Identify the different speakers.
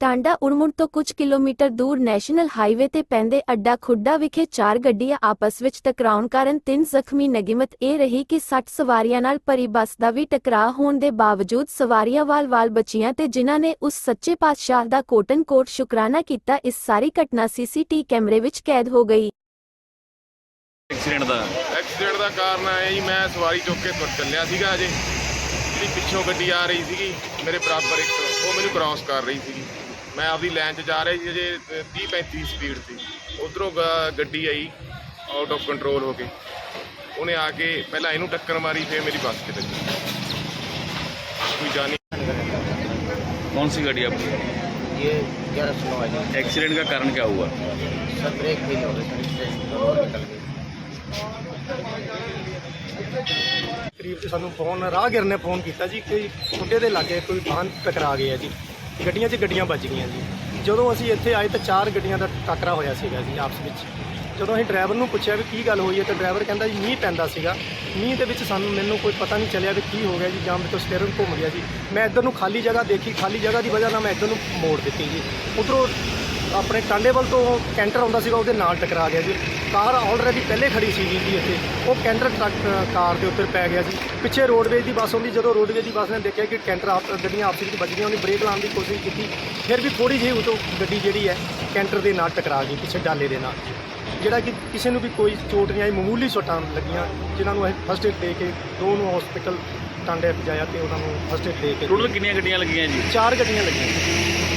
Speaker 1: ਟਾਂਡਾ ਉੜਮੁੜ ਤੋਂ ਕੁਝ ਕਿਲੋਮੀਟਰ ਦੂਰ ਨੈਸ਼ਨਲ ਹਾਈਵੇ ਤੇ ਪੈਂਦੇ ਅੱਡਾ ਖੁੱਡਾ ਵਿਖੇ ਚਾਰ ਗੱਡੀਆਂ ਆਪਸ ਵਿੱਚ ਟਕਰਾਉਣ ਕਾਰਨ ਤਿੰਨ ਜ਼ਖਮੀ ਨਗਿਮਤ। ਇਹ ਰਹੀ ਕਿ 60 ਸਵਾਰੀਆਂ ਨਾਲ ਭਰੀ ਬੱਸ ਦਾ ਵੀ ਟਕਰਾਅ ਹੋਣ ਦੇ ਬਾਵਜੂਦ ਸਵਾਰੀਆਂ ਵਾਲ-ਵਾਲ ਬਚੀਆਂ ਤੇ ਜਿਨ੍ਹਾਂ ਨੇ ਉਸ ਸੱਚੇ ਪਾਤਸ਼ਾਹ ਦਾ ਕੋਟਨ ਕੋਟ ਸ਼ੁਕਰਾਨਾ ਕੀਤਾ ਇਸ ਸਾਰੀ ਘਟਨਾ ਸੀਸੀਟੀ ਕੈਮਰੇ ਵਿੱਚ ਕੈਦ ਹੋ ਗਈ।
Speaker 2: ਐਕਸੀਡੈਂਟ ਦਾ।
Speaker 3: ਐਕਸੀਡੈਂਟ ਦਾ ਕਾਰਨ ਹੈ ਜੀ ਮੈਂ ਸਵਾਰੀ ਚੁੱਕ ਕੇ ਤੁਰ ਚੱਲਿਆ ਸੀਗਾ ਅਜੇ ਜਿਹੜੀ ਪਿੱਛੋਂ ਗੱਡੀ ਆ ਰਹੀ ਸੀਗੀ ਮੇਰੇ ਬਰਾਬਰ ਇੱਕ ਉਹ ਮੈਨੂੰ ਕ੍ਰਾਸ ਕਰ ਰਹੀ ਸੀਗੀ। ਮੈਂ ਆਪਦੀ ਲਾਈਨ 'ਚ ਜਾ ਰਿਹਾ ਸੀ ਅਜੇ 30 35 ਸਪੀਡ ਸੀ ਉਧਰੋਂ ਗੱਡੀ ਆਈ ਆਊਟ ਆਫ ਕੰਟਰੋਲ ਹੋ ਕੇ ਉਹਨੇ ਆ ਕੇ ਪਹਿਲਾਂ ਇਹਨੂੰ ਟੱਕਰ ਮਾਰੀ ਫਿਰ ਮੇਰੀ ਬੱਸ 'ਚ ਲੱਗੀ ਕੋਈ ਜਾਨੀ
Speaker 2: कौन सी गाड़ी आपकी
Speaker 4: ये ग्यारह सौ है जी
Speaker 2: एक्सीडेंट का कारण क्या हुआ
Speaker 4: सर ब्रेक फेल हो गई सर स्टेशन तो रोड निकल गई
Speaker 5: ਕਰੀਬ ਤੇ ਸਾਨੂੰ ਫੋਨ ਰਾਹਗੀਰ ਨੇ ਫੋਨ ਕੀਤਾ ਜੀ ਕਿ ਖੁੱਡੇ ਦੇ ਲਾਗੇ ਕੋਈ ਵਾਹਨ ਟਕਰਾ ਗਿਆ ਜੀ ਗੱਡੀਆਂ 'ਚ ਗੱਡੀਆਂ ਵੱਜ ਗਈਆਂ ਜੀ। ਜਦੋਂ ਅਸੀਂ ਇੱਥੇ ਆਏ ਤਾਂ ਚਾਰ ਗੱਡੀਆਂ ਦਾ ਟੱਕਰਾ ਹੋਇਆ ਸੀਗਾ ਜੀ ਆਪਸ ਵਿੱਚ। ਜਦੋਂ ਅਸੀਂ ਡਰਾਈਵਰ ਨੂੰ ਪੁੱਛਿਆ ਵੀ ਕੀ ਗੱਲ ਹੋਈ ਹੈ ਤਾਂ ਡਰਾਈਵਰ ਕਹਿੰਦਾ ਜੀ ਮੀਂਹ ਪੈਂਦਾ ਸੀਗਾ। ਮੀਂਹ ਦੇ ਵਿੱਚ ਸਾਨੂੰ ਮੈਨੂੰ ਕੋਈ ਪਤਾ ਨਹੀਂ ਚੱਲਿਆ ਵੀ ਕੀ ਹੋ ਗਿਆ ਜੀ, ਜਾਂ ਮੇਰੇ ਤੋਂ ਸਟੀਅਰਿੰਗ ਘੁੰਮ ਗਿਆ ਜੀ। ਮੈਂ ਇੱਧਰ ਨੂੰ ਖਾਲੀ ਜਗ੍ਹਾ ਦੇਖੀ, ਖਾਲੀ ਜਗ੍ਹਾ ਦੀ ਵਜ੍ਹਾ ਨਾਲ ਮੈਂ ਇੱਧਰ ਨੂੰ ਮੋੜ ਦਿੱਤੀ ਜੀ। ਉਧਰੋਂ ਆਪਣੇ ਟਾਂਡੇਵਲ ਤੋਂ ਕੈਂਟਰ ਆਉਂਦਾ ਸੀਗਾ ਉਹਦੇ ਨਾਲ ਟਕਰਾ ਗਿਆ ਜੀ। ਕਾਰ ਆਲਰੇਡੀ ਪਹਿਲੇ ਖੜੀ ਸੀਗੀ ਜੀ ਇੱਥੇ। ਉਹ ਕੈਂਟਰ ਟਰੱਕ ਕਾਰ ਦੇ ਉੱਤੇ ਪੈ ਗਿਆ ਜੀ। ਪਿੱਛੇ ਰੋਡਵੇਜ ਦੀ ਬੱਸ ਹੁੰਦੀ ਜਦੋਂ ਰੋਡਵੇਜ ਦੀ ਬੱਸ ਨੇ ਦੇਖਿਆ ਕਿ ਕੈਂਟਰ ਆਪ ਗੱਡੀਆਂ ਆਪਸ ਵਿੱਚ ਵੱਜੀਆਂ ਉਹਨੇ ਬ੍ਰੇਕ ਲਾਉਣ ਦੀ ਕੋਸ਼ਿਸ਼ ਕੀਤੀ। ਫਿਰ ਵੀ ਥੋੜੀ ਜਿਹੀ ਉਤੋਂ ਗੱਡੀ ਜਿਹੜੀ ਹੈ ਕੈਂਟਰ ਦੇ ਨਾਲ ਟਕਰਾ ਗਈ ਪਿੱਛੇ ਡਾਲੇ ਦੇ ਨਾਲ। ਜਿਹੜਾ ਕਿ ਕਿਸੇ ਨੂੰ ਵੀ ਕੋਈ ਚੋਟ ਨਹੀਂ ਆਈ ਮਾਮੂਲੀ ਸੱਟਾਂ ਲੱਗੀਆਂ ਜਿਨ੍ਹਾਂ ਨੂੰ ਅਸੀਂ ਫਸਟ ਏਡ ਦੇ ਕੇ ਦੋ ਨੂੰ ਹਸਪੀਟਲ ਟਾਂਡੇ ਪਹੁੰਚਾਇਆ ਤੇ ਉਹਨਾਂ ਨੂੰ ਫਸਟ ਏਡ ਦੇ ਕੇ।
Speaker 2: ਟੋਟਲ ਕਿੰਨੀਆਂ ਗੱਡੀਆਂ ਲੱਗੀਆਂ ਜੀ?
Speaker 5: ਚਾਰ ਗੱਡੀਆਂ ਲੱਗੀਆਂ।